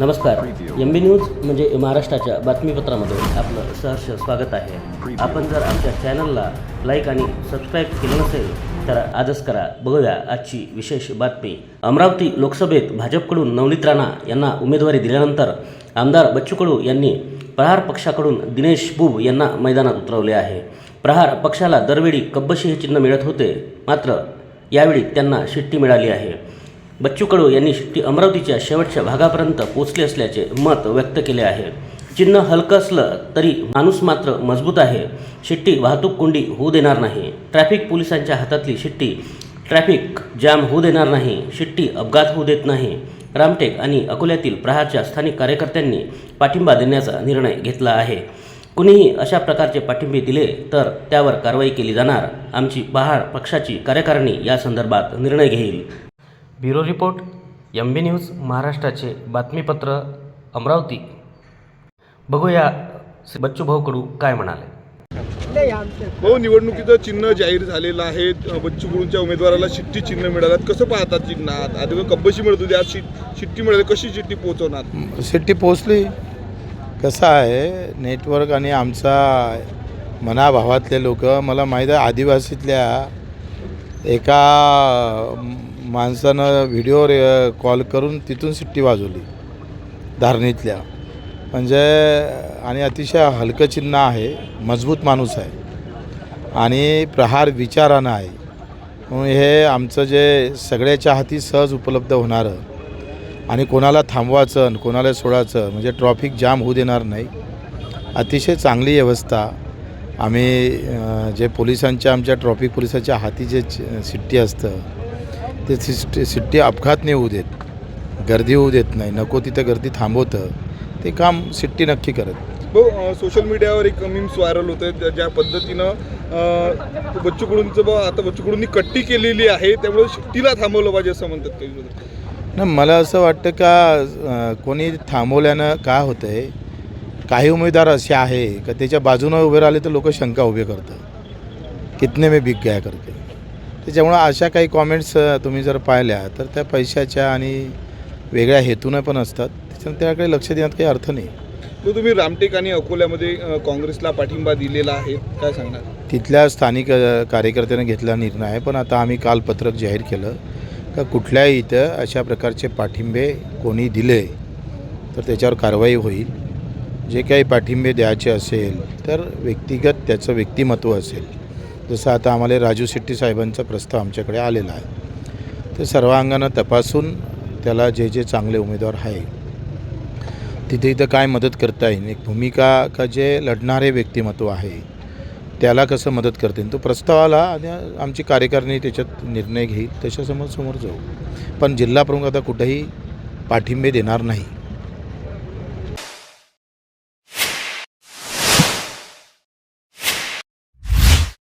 नमस्कार. M B news म्हणजे महाराष्ट्राच्या बातमीपत्रामध्ये आपलं सहर्ष स्वागत आहे. आपण जर आमच्या चॅनलला लाईक आणि सबस्क्राईब केलं नसेल तर आजच करा. बघूया आजची विशेष बातमी. अमरावती लोकसभेत भाजपकडून नवनीत राणा यांना उमेदवारी दिल्यानंतर आमदार बच्चू कडू यांनी प्रहार पक्षाकडून दिनेश बुब यांना मैदानात उतरवले आहे. प्रहार पक्षाला दरवेळी कब्बशी हे चिन्ह मिळत होते मात्र यावेळी त्यांना शिट्टी मिळाली आहे. बच्चू कडू यांनी शिट्टी अमरावतीच्या शेवटच्या भागापर्यंत पोचले असल्याचे मत व्यक्त केले आहे. चिन्ह हलकं असलं तरी माणूस मात्र मजबूत आहे. शिट्टी वाहतूक कोंडी होऊ देणार नाही. ट्रॅफिक पोलिसांच्या हातातली शिट्टी ट्रॅफिक जाम होऊ देणार नाही. शिट्टी अपघात होऊ देत नाही. रामटेक आणि अकोल्यातील प्रहारच्या स्थानिक कार्यकर्त्यांनी पाठिंबा देण्याचा निर्णय घेतला आहे. कुणीही अशा प्रकारचे पाठिंबे दिले तर त्यावर कारवाई केली जाणार. आमची पहाड पक्षाची कार्यकारिणी या संदर्भात निर्णय घेईल. Bureau report M B news महाराष्ट्राचे बातमीपत्र अमरावती. बघूया बच्चू भाऊ कडू काय म्हणाले. भाऊ निवडणुकीचं चिन्ह जाहीर झालेलं आहे. बच्चू कडूंच्या उमेदवाराला शिट्टी चिन्ह मिळालं कसं पाहतात चिन्हात? आधी कब्बशी मिळत होती. आज शिट शिट्टी मिळाली. कशी शिट्टी पोहोचवणार? सिटी पोचली कसं आहे? नेटवर्क आणि आमचा मनाभावातले लोक मला माहीत आहे आदिवासीतल्या एका माणसानं व्हिडिओ रे कॉल करून तिथून सिट्टी वाजवली. धारणीतल्या. म्हणजे आणि अतिशय हलकं चिन्ह आहे. मजबूत माणूस आहे. आणि प्रहार विचारानं आहे. म्हणून हे आमचं जे सगळ्याच्या हाती सहज उपलब्ध होणारं. आणि कोणाला थांबवायचं आणि कोणाला सोडायचं म्हणजे ट्रॉफिक जाम होऊ देणार नाही. अतिशय चांगली व्यवस्था. आम्ही जे पोलिसांच्या आमच्या ट्रॉफिक पोलिसाच्या हाती जे सिट्टी असतं ते सिट्टी सिट्टी अपघात नाही होऊ देत. गर्दी होऊ देत नाही. नको तिथं गर्दी थांबवतं. ते काम सिट्टी नक्की करत. भाऊ सोशल मीडियावर एक मीम्स व्हायरल होत आहे ज्या पद्धतीनं अं, बच्चू कडूंचं आता बच्चू कडूंनी कट्टी केलेली आहे. त्यामुळे शिट्टीला थांबवलं पाहिजे असं म्हणतात काही लोक. ना मला असं वाटतं का कोणी थांबवल्यानं काय होतं आहे काही उमेदवार असे आहे का त्याच्या बाजूनं उभे राहिले तर लोक शंका उभे करतात. कितने में बिक गया करके. त्याच्यामुळं अशा काही कॉमेंट्स तुम्ही जर पाहिल्या तर त्या पैशाच्या आणि वेगळ्या हेतूनं पण असतात. त्याच्यानं त्याकडे लक्ष देण्यात काही अर्थ नाही. भाऊ, तुम्ही रामटेक आणि अकोल्यामध्ये अं, काँग्रेसला पाठिंबा दिलेला आहे काय सांगणार? तिथल्या स्थानिक अ, कार्यकर्त्याने घेतलेला निर्णय आहे पण आता आम्ही काल पत्रक जाहीर केलं का कुठल्याही इथं अशा प्रकारचे पाठिंबे कोणी दिले तर त्याच्यावर कारवाई होईल. जे काही पाठिंबे द्यायचे असेल तर व्यक्तिगत त्याचं व्यक्तिमत्व असेल. जसं आता आम्हाला राजू शेट्टी साहेबांचा प्रस्ताव आमच्याकडे आलेला आहे. ते सर्वांगानं तपासून त्याला जे जे चांगले उमेदवार आहे तिथे इथं काय मदत करता येईल एक भूमिका का जे लढणारे व्यक्तिमत्व आहे त्याला कसं मदत करता येईल? तो प्रस्ताव आला आणि आमची कार्यकारिणी त्याच्यात निर्णय घेईल त्याच्यासमोर समोर जाऊ. पण जिल्हा प्रमुख आता कुठेही पाठिंबे देणार नाही.